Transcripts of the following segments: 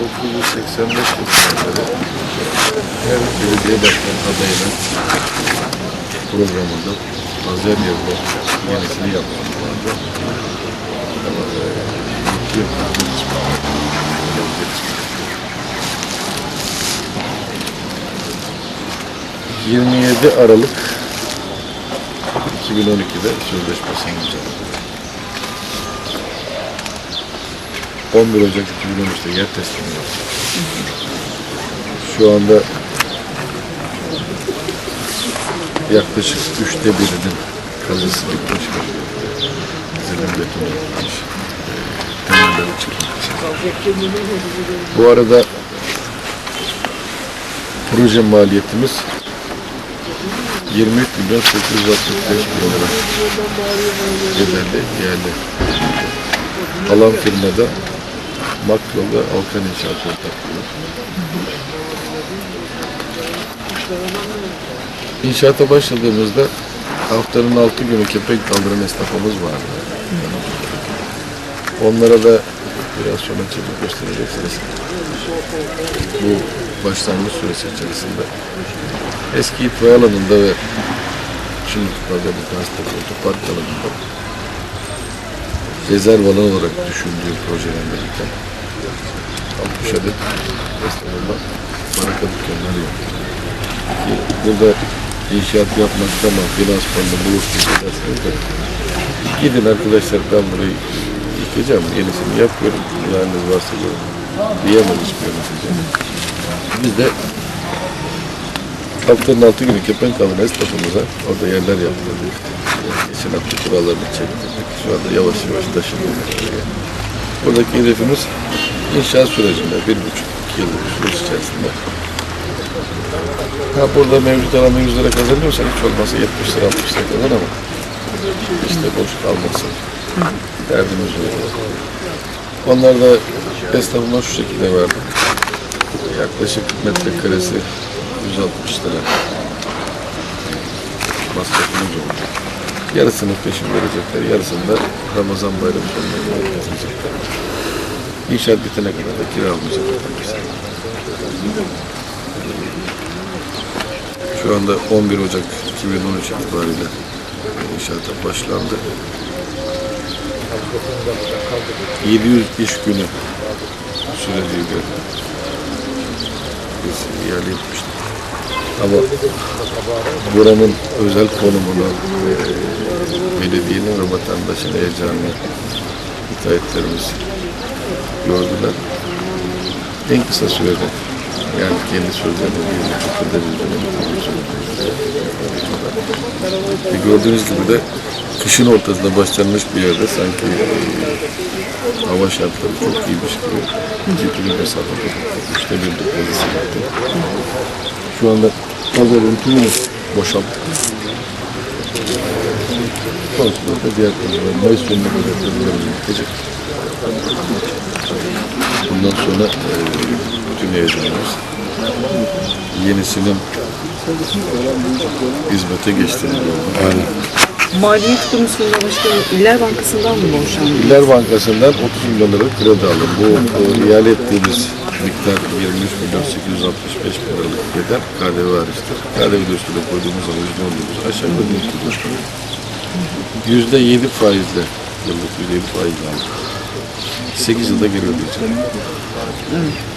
1985 yılında her belediye başkanı adayının programında Azer yerde yenisini mutlu yapmadığımız ...27 Aralık 2012'de sözleşmesini imzaladı. 11 Ocak 2013'te yer teslimi yaptı. Şu anda yaklaşık üçte birinin kazısı bitmiş. Zemin betonu bitmiş. Temelleri çıkmış. Bu arada proje maliyetimiz 23 milyon 865 bin lira bedelli yerli. Alan firmada Makro ve Alkan İnşaat ortaklığı. İnşaata başladığımızda haftanın altı günü kepek kaldıran esnafımız vardı. Onlara da biraz sonra çekip göstereceksiniz. Bu başlangıç süresi içerisinde eski itfaiye alanında ve şimdi bir transport otopark alanında rezerv alan olarak düşündüğü projelendirirken 60 adet esnafında baraka dükkanları yaptı. Ki burada inşaat yapmak tamam finansmanını bulursunuz edersiniz de gidin arkadaşlar ben burayı yıkacağım yenisini yapıyorum mühendis varsa görün diyemez hiçbir yönetici. Biz de haftanın altı günü kepenk alan esnafımıza orada yerler yaptırdık. Geçen hafta kurallarını çektirdik. Şu anda yavaş yavaş taşınıyoruz. Buradaki hedefimiz inşaat sürecinde bir buçuk iki bir süreç içerisinde Ha burada mevcut alanda 100 lira kazanıyorsan hiç olmazsa 70 lira 60 lira kazan ama işte boş kalmasın. Derdimiz o. Onlar da esnafıma şu şekilde verdim. Yaklaşık metrekaresi 160 lira. Masrafımız oldu. Yarısını peşin verecekler, yarısını da Ramazan bayramı sonunda verecekler. İnşaat bitene kadar da kira almayacaklar. Şu anda 11 Ocak 2013 itibariyle inşaata başlandı. 700 iş günü süreciyle biz ihale etmiştik. Ama buranın özel konumunu, e, belediyenin ve vatandaşın heyecanını müteahhitlerimiz gördüler. En kısa sürede yani kendi sözlerine bir şekilde bir Gördüğünüz gibi de kışın ortasında başlanmış bir yerde sanki e, hava şartları çok iyiymiş gibi ciddi bir mesafede üçte bir yaptı. Şu anda pazarın tümünü boşalttık. Sonrasında da diğer pazarlar Mayıs sonuna kadar pazarlarımız bitecek. Bundan sonra e, bütün heyecanımız yenisinin hizmete geçtiğini gördüm. Yani Maliyet konusunda başkanım İller Bankası'ndan mı borçlandınız? İller Bankası'ndan 30 milyon lira kredi aldım. Bu e, ihale ettiğimiz miktar 23 milyon 865 bin liralık bedel KDV hariçtir. KDV üstüne koyduğumuz zaman %19 aşağı yukarı bir Yüzde yedi faizle, yıllık yüzde yedi faizle. 8 yılda geri ödeyeceğim.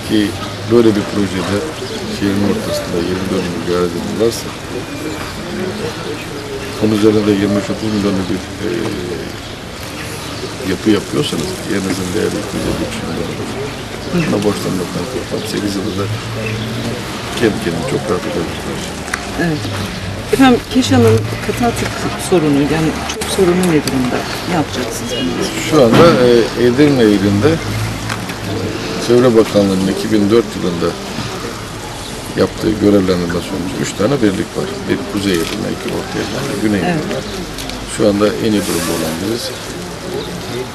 Ki böyle bir projede şehrin ortasında 20 dönüm bir arazim varsa onun üzerinde 23-30 milyonlu bir e, yapı yapıyorsanız yerinizin değeri 253 milyon olur. Buna borçlanmaktan korkmam. 8 yılda kendi kendini çok rahat edebilirler. Evet. Efendim Keşan'ın kata atık sorunu yani çok sorunu ne durumda? Ne yapacaksınız bununla? Şu anda e, Edirne ilinde Çevre Bakanlığı'nın 2004 yılında yaptığı görevlendirme sonucu 3 tane birlik var. Bir Kuzey Edirne, iki Orta Edirne, Güney Edirne. Şu anda en iyi durumda olan biriz.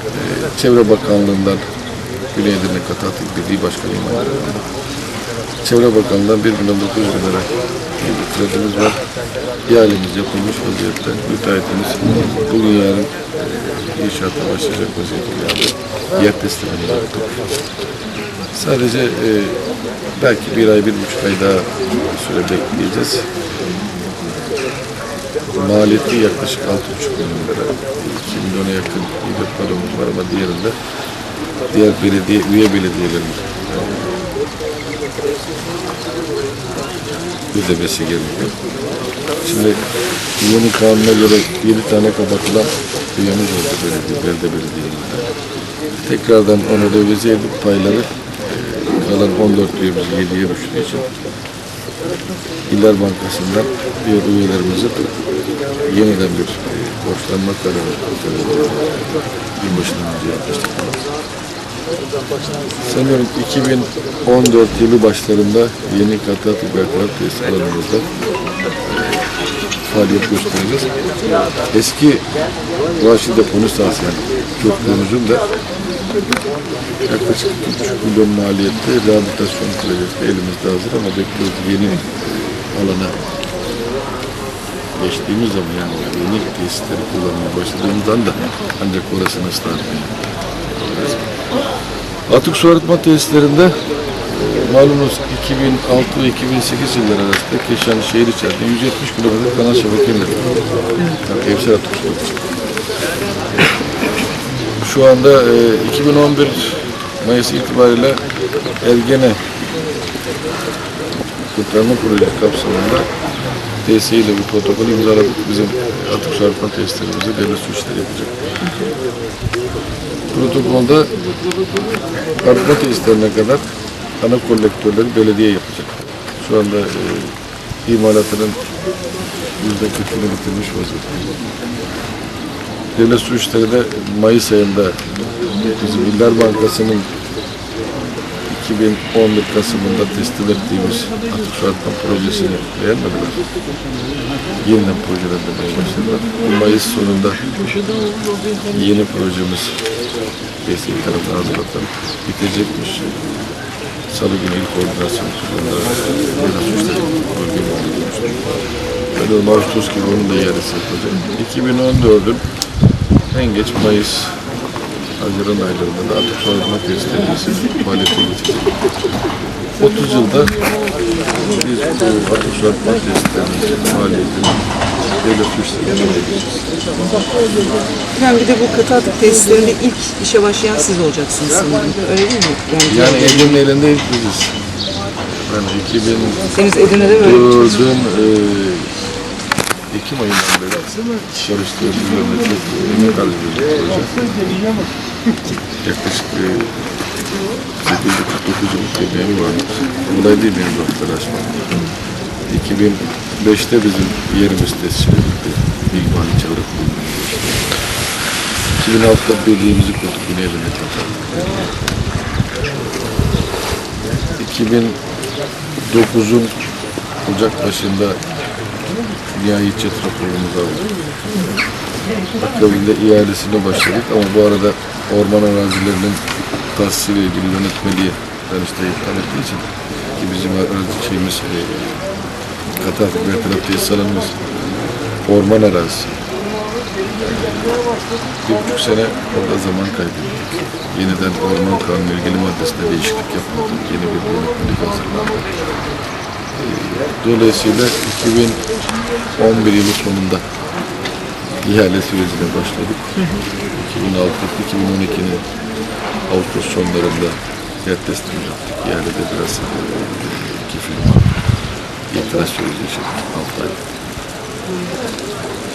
E, Çevre Bakanlığı'ndan Güney Edirne Katı Atık Birliği Başkanıyım. aynı zamanda. Çevre Bakanlığı'ndan 1 milyon 900 bin lira bir kredimiz var. İhalemiz yapılmış vaziyette. Müteahhitimiz bugün yarın e, inşaata başlayacak vaziyette yani yer teslimini yaptık. Sadece e, belki bir ay, bir buçuk ay daha süre bekleyeceğiz. Maliyeti yaklaşık 6,5 milyon lira. 2 milyona yakın bir paramız var ama diğerinde diğer belediye, üye belediyelerin e, ödemesi gerekiyor. Şimdi yeni kanuna göre 7 tane kapatılan üyemiz oldu belediye, belde belediyelerinde. Tekrardan onu revize edip payları e, kalan 14 üyemiz 7'ye düştüğü için İller Bankası'ndan diğer üyelerimize yeniden bir e, borçlanma kararı yılbaşından önce yapmıştık. Sanıyorum 2014 yılı başlarında yeni Katat Berklar Tesis e, faaliyet göstereceğiz. Eski Vahşi Deponu sahası yani köprümüzün de yaklaşık 2,5 milyon maliyette rehabilitasyon projesi elimizde hazır ama bekliyoruz yeni alana geçtiğimiz zaman yani yeni tesisleri kullanmaya başladığımızdan da ancak orasını ıslah etmeye Atık su arıtma tesislerinde e, malumunuz 2006 ve 2008 yılları arasında Keşan şehir içerisinde 170 kilometre kanal şebeke indirdi. Yani evsel atık su. Şu anda e, 2011 Mayıs itibariyle Ergene kurtarma projesi kapsamında TSE ile bir protokol imzaladık. Bizim atık su arıtma tesislerimizi devlet su işleri yapacak. Protokolda arıtma tesislerine kadar ana kolektörleri belediye yapacak. Şu anda e, imalatının yüzde kırkını bitirmiş vaziyette. Devlet Su İşleri de Mayıs ayında bizim İller Bankası'nın 2011 Kasım'ında teslim ettiğimiz atık su arıtma projesini beğenmediler. Yeniden projelendirmeye başladılar. Bu Mayıs sonunda yeni projemiz DSİ tarafından hazırlatıp bitecekmiş. Salı günü ilk koordinasyon kurulunda Devlet Su İşleri bölge müdürü görüştük. Ben de Ağustos gibi onun da iadesi yapılacak. 2014'ün en geç Mayıs Haziran aylarında da atık su arıtma tesislerimiz faaliyete geçecek. 30 yılda biz bu atık su arıtma tesislerimizin faaliyetini devlet geçeceğiz. Efendim bir de bu katı atık tesislerinde ilk işe başlayan siz olacaksınız sanırım. Öyle değil mi? Yani, Yani Edirne elinde ilk biziz. Yani 2000 Henüz Edirne'de böyle bir e, Ekim ayından beri çalıştığım kilometre emek harcı bir proje. Yaklaşık e, 849 yıllık emeğim var. Kolay değil benim doktor açmam. 2005'te bizim yerimiz tescil edildi. Bilmani Çağrı Kurulu'nun. 2006'da birliğimizi kurduk evine çalıştık. 2009'un Ocak başında nihai çet raporumuzu aldık. Akabinde iadesine başladık ama bu arada orman arazilerinin tahsisiyle ilgili yönetmeliği Danıştay iptal ettiği için ki bizim şeyimiz e, Katar Bertaraf Tesis alanımız orman arazisi. Bir buçuk sene orada zaman kaybettik. Yeniden orman kanunu ilgili maddesinde değişiklik yapıldı. Yeni bir yönetmelik hazırlandı. Ee, Dolayısıyla 2011 yılı sonunda ihale sürecine başladık. 2006-2012'nin Ağustos sonlarında yer teslim yaptık. İhalede biraz e, iki firma itiraz süreci yaşadık. 6 ay.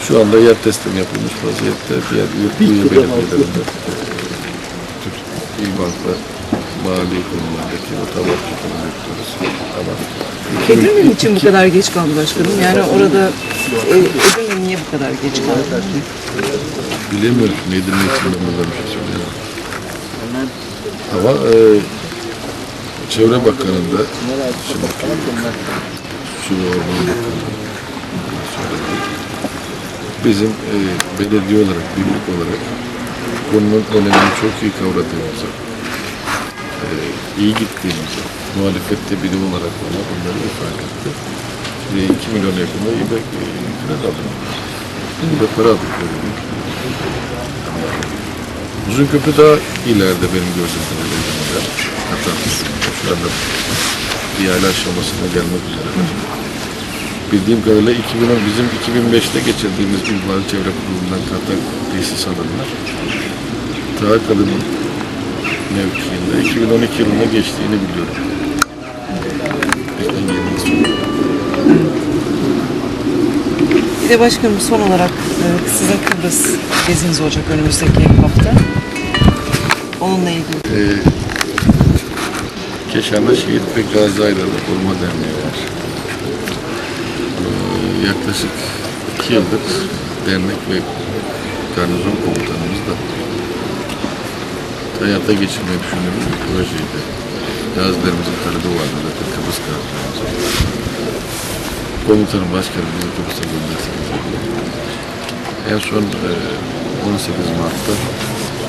Şu anda yer teslim yapılmış vaziyette diğer üye belediyelerinde Türk İl Bank'la mali konulardaki o tabak bekliyoruz. Ama Edirne için bu kadar geç kaldı başkanım? Yani orada e, Edirne niye bu kadar geç kaldı? bilemiyorum nedir ne için ben bundan bir şey söyleyemem. Ama e, Çevre Bakanı'nda şimdiki Su ve Orman Bakanı söyledi. Bizim e, belediye olarak, birlik olarak konunun önemini çok iyi kavradığımızı, e, iyi gittiğimizi, muhalefette biri olarak bana bunları ifade etti. Ve 2 milyon yakında bir e, kredi aldım. Bir para aldık. böyle. Uzun köprü daha ileride benim gözümde. Katarız. Şu anda ihale aşamasına gelmek üzereler. Bildiğim kadarıyla 2010 bizim 2005'te geçirdiğimiz İlmali Çevre Kurulu'ndan Katar tesis alınlar. Tahakkalı'nın mevkiinde 2012 yılında geçtiğini biliyorum. Yıl. Bir de başkanım son olarak e, sizin Kıbrıs geziniz olacak önümüzdeki hafta. Onunla ilgili. Ee, Keşan'da Şehit ve Gazi Aylarını Koruma Derneği var. Ee, yaklaşık iki yıldır dernek ve garnizon komutanımız da hayata geçirmeyi düşündüğümüz bir projeydi. Gazilerimizin talebi vardı zaten Kıbrıs gazilerimiz. Komutanım başkanım bizi Kıbrıs'a gönderseniz. En son e, 18 Mart'ta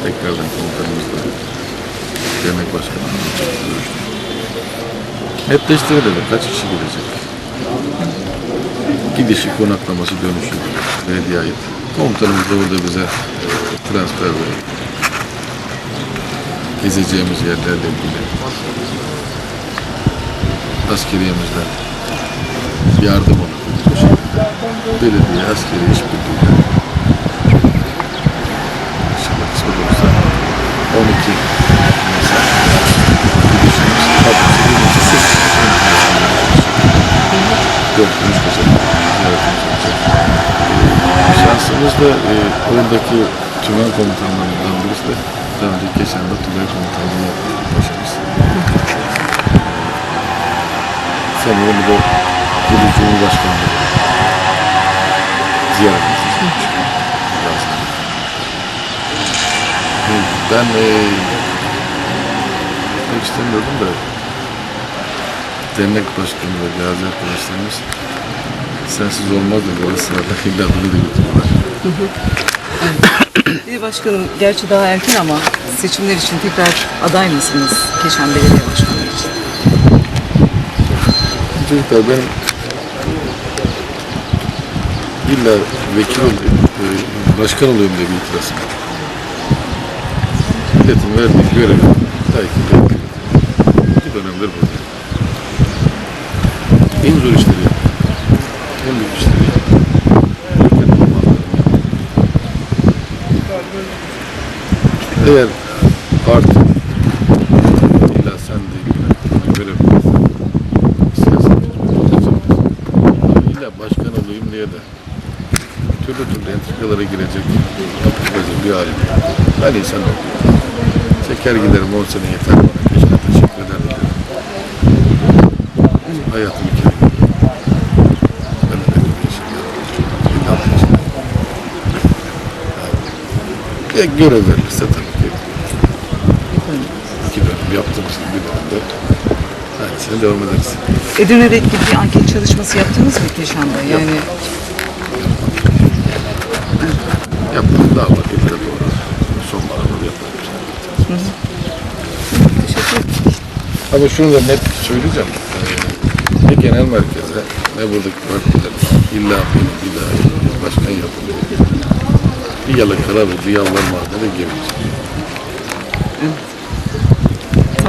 tekrardan komutanımızla dernek başkanımızla görüştük. Netleştirelim kaç kişi gelecek. Gidişi, konaklaması, dönüşü belediye ait. Komutanımız da orada bize transfer ve gezeceğimiz yerlerle ilgili askeriyemizden yardım şekilde belediye, askeri işbirliğiyle İnşallah kısmet olursa 12 Nisan gidişimiz Dördüncü Nisan ziyaretimiz Şansımız da e, oradaki tümen komutanlarından birisi de daha önce geçen de tümen komutanlığı başımız. Sanırım bu da Gülü Cumhurbaşkanı ziyaretimiz için. Ben e, pek istemiyordum da dernek başkanı ve gazi arkadaşlarımız sensiz olmaz dedi. Sırada evladını da götürdüler. Bir başkanım gerçi daha erken ama seçimler için tekrar aday mısınız Keşan Belediye Başkanlığı için? Çocuklar benim illa vekil olayım, e, başkan olayım diye bir itirazım. Milletin verdiği görevi takip ediyorum. İki dönemdir buradayım. En zor işleri. En büyük işleri Eğer parti illa sen bana görev verirsen, istersen illa başkan olayım diye de türlü türlü entrikalara girecek, yapıştıracak bir halim. Ben insan olayım. Çeker giderim 10 sene yeter bana. Teşekkür ederim. derim. Hayatım iki. Ben de benim yapacağım? Ya görev verirse tabii ki. İki dönem yaptığım için bir dönemde aynısını devam ederiz. Edirne'de etkili bir anket çalışması yaptınız mı Keşan'da? Yani Yaptım daha var. İlere doğru. Sonbahara doğru yaparım. teşekkür ederim. Ama şunu da net söyleyeceğim. Ee, Ne genel merkeze ne buradaki partiler illa benim bir daha başkan yapın. Bir yalakalar ve bir yalvarma da girmeyecek.